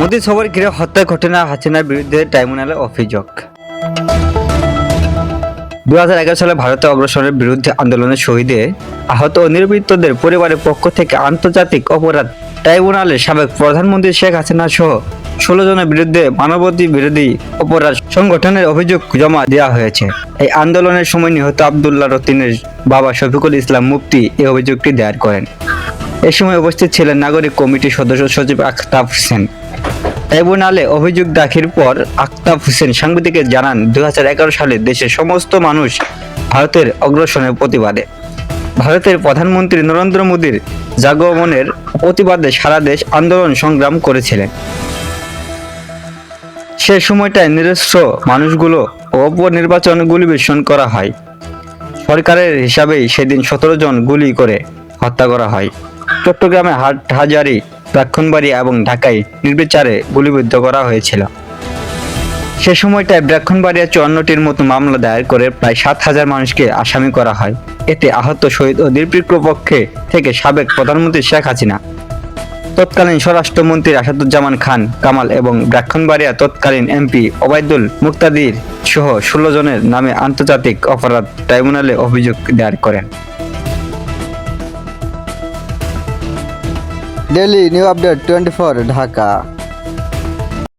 মোদী সবার ঘিরে হত্যা ঘটনা হাসিনার বিরুদ্ধে ট্রাইব্যুনালে অভিযোগ। দুই হাজার এগারো সালে ভারতে অগ্রসরের বিরুদ্ধে আন্দোলনের শহীদে আহত ও নির্বৃত্তদের পরিবারের পক্ষ থেকে আন্তর্জাতিক অপরাধ ট্রাইব্যুনালে সাবেক প্রধানমন্ত্রী শেখ হাসিনা সহ ষোলো জনের বিরুদ্ধে মানবতী বিরোধী অপরাধ সংগঠনের অভিযোগ জমা দেওয়া হয়েছে। এই আন্দোলনের সময় নিহত আবদুল্লাহ রতিনের বাবা শফিকুল ইসলাম মুফতি এই অভিযোগটি দায়ের করেন। এ সময় উপস্থিত ছিলেন নাগরিক কমিটির সদস্য সচিব আখতাব হোসেন। ট্রাইব্যুনালে অভিযোগ দাখিল পর আখতাব হোসেন সাংবাদিকের জানান দুই সালে দেশের সমস্ত মানুষ ভারতের অগ্রসরের প্রতিবাদে। ভারতের প্রধানমন্ত্রী নরেন্দ্র মোদীর জাগমনের প্রতিবাদে সারা দেশ আন্দোলন সংগ্রাম করেছিলেন। সে সময়টায় নিরস্ত্র মানুষগুলো অপনির্বাচন গুলিবর্ষণ করা হয়। সরকারের হিসাবেই সেদিন সতেরো জন গুলি করে হত্যা করা হয়। চট্টগ্রামে হাট হাজারি ব্রাক্ষণবাড়ি এবং ঢাকায় নির্বিচারে গুলিবিদ্ধ করা হয়েছিল। সে সময়টায় ব্রাক্ষণবাড়িয়া চুয়ান্নটির মতো মামলা দায়ের করে প্রায় সাত হাজার মানুষকে আসামি করা হয়। এতে আহত শহীদ ও পক্ষে থেকে সাবেক প্রধানমন্ত্রী শেখ হাসিনা, তৎকালীন স্বরাষ্ট্রমন্ত্রী রাশাদুজ্জামান খান, কামাল এবং ব্রাক্ষণবাড়িয়া তৎকালীন এমপি ওবায়দুল মুক্তাদির সহ ষোলো জনের নামে আন্তর্জাতিক অপরাধ ট্রাইব্যুনালে অভিযোগ দায়ের করেন। Daily new update twenty four Dhaka